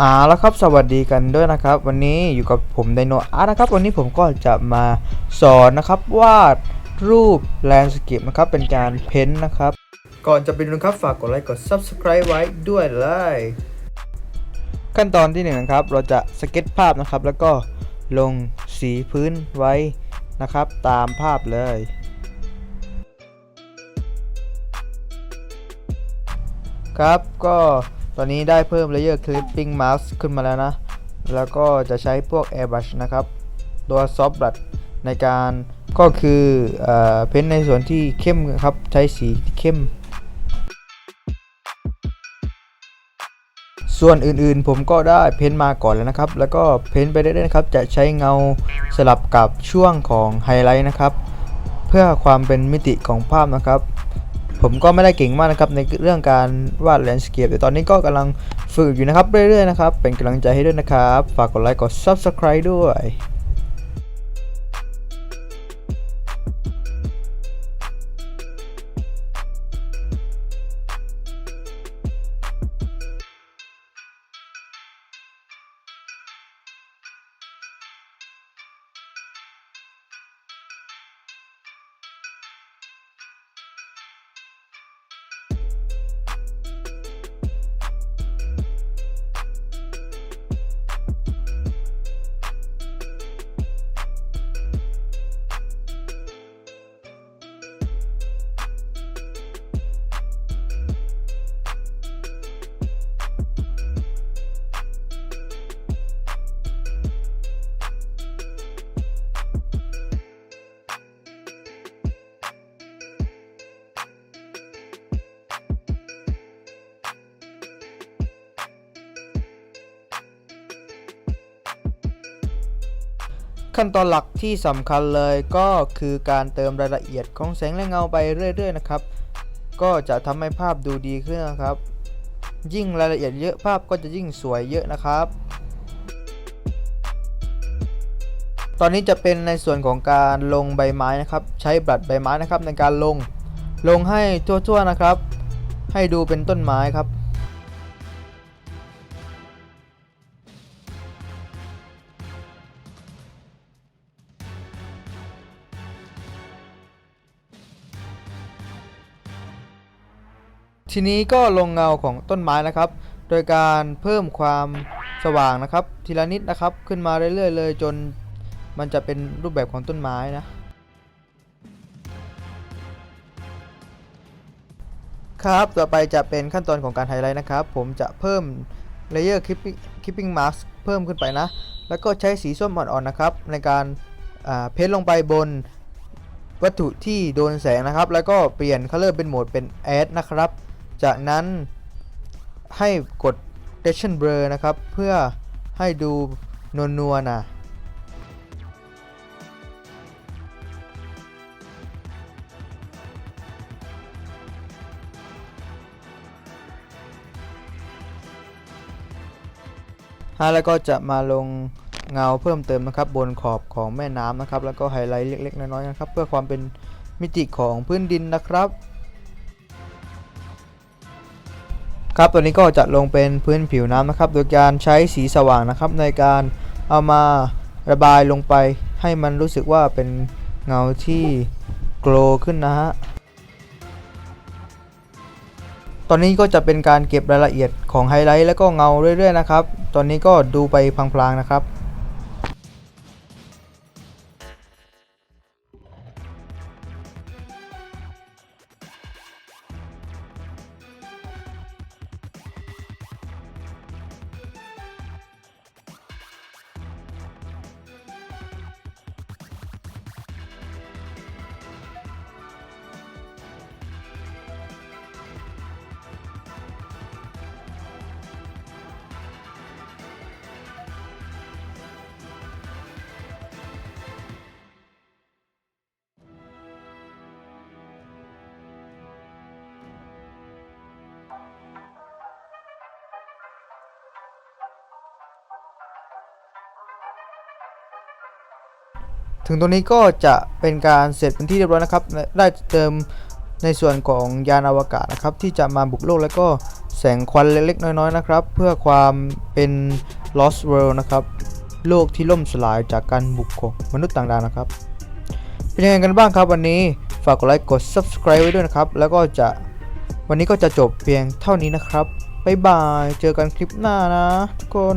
อ่าแล้วครับสวัสดีกันด้วยนะครับ วันนี้อยู่กับผมไดโนอาร์นะครับ วันนี้ผมก็จะมาสอนนะครับวาดรูปแลนด์สเคปนะครับ เป็นการเพ้นท์นะครับ ก่อนจะไปดูนะครับฝากกดไลค์กด Subscribe ไว้ด้วยเลยขั้นตอนที่หนึ่งนะครับ เราจะสเก็ตภาพนะครับ แล้วก็ลงสีพื้นไว้นะครับ ตามภาพเลยครับก็ ตอนนี้ได้เพิ่ม Layer Clipping Mask ขึ้นมาแล้วนะ แล้วก็จะใช้พวก Airbrush นะครับ ตัว Soft Brush ในการก็คือเอเพ้นท์ในส่วนที่เข้มครับ ใช้สีเข้ม ส่วนอื่นๆ ผมก็ได้เพ้นท์มาก่อนแล้วนะครับ แล้วก็เพ้นท์ไปเรื่อยๆนะครับ จะใช้เงาสลับกับช่วงของไฮไลท์นะครับ เพื่อความเป็นมิติของภาพนะครับ ผมก็ไม่ได้เก่งมากนะครับในเรื่องการวาดแลนด์สเคปแต่ตอนนี้ก็กำลังฝึกอยู่นะครับเรื่อยๆนะครับเป็นกำลังใจให้ด้วยนะครับ ฝากกดไลค์กด Subscribe ด้วย ขั้นตอนหลักที่สำคัญเลยก็คือการเติมรายละเอียดของแสงและเงาไปเรื่อย ๆ นะครับ ก็จะทำให้ภาพดูดีขึ้นนะครับ ยิ่งรายละเอียดเยอะภาพก็จะยิ่งสวยเยอะนะครับ ตอนนี้จะเป็นในส่วนของการลงใบไม้นะครับ ใช้บลัดใบไม้นะครับในการลง ลงให้ทั่วๆนะครับ ให้ดูเป็นต้นไม้ครับ ทีนี้ก็ลงเงาของต้นไม้นะครับ โดยการเพิ่มความสว่างนะครับ ทีละนิดนะครับขึ้นมาเรื่อยๆ เลยจนมันจะเป็นรูปแบบของต้นไม้นะ ครับต่อไปจะเป็นขั้นตอนของการไฮไลท์นะครับ ผมจะเพิ่ม Layer Clipping Clipping Mask เพิ่มขึ้นไปนะ แล้วก็ใช้สีส้มอ่อนๆนะครับ ในการเพ้นลงไปบนวัตถุที่โดนแสงนะครับ แล้วก็เปลี่ยน color เป็นโหมดเป็น Add นะครับ จากนั้นให้กด d e s i o n Blur นะครับ เพื่อให้ดูนวลๆนะฮะแล้วก็จะมาลงเงาเพิ่มเติมนะครับบนขอบของแม่น้ำนะครับ แล้วก็ไฮไลท์เล็กๆน้อยๆนะครับ เพื่อความเป็นมิติของพื้นดินนะครับ ครับตัวนี้ก็จะลงเป็นพื้นผิวน้ำนะครับ โดยการใช้สีสว่างนะครับ ในการเอามาระบายลงไปให้มันรู้สึกว่าเป็นเงาที่โกลว์ขึ้นนะฮะตอนนี้ก็จะเป็นการเก็บรายละเอียดของไฮไลท์และก็เงาเรื่อยๆนะครับ ตอนนี้ก็ดูไปพลางๆนะครับ ถึงตรงนี้ก็จะเป็นการเสร็จเป็นที่เรียบร้อยนะครับ ได้เติมในส่วนของยานอวกาศนะครับ ที่จะมาบุกโลกแล้วก็แสงควันเล็กๆ น้อยๆนะครับ เพื่อความเป็น lost world นะครับ โลกที่ล่มสลายจากการบุกของมนุษย์ต่างดาวนะครับ เป็นยังไงกันบ้างครับวันนี้ฝากกดไลค์กด subscribe ไว้ด้วยนะครับ แล้วก็จะวันนี้ก็จะจบเพียงเท่านี้นะครับบ๊ายบาย เจอกันคลิปหน้านะทุกคน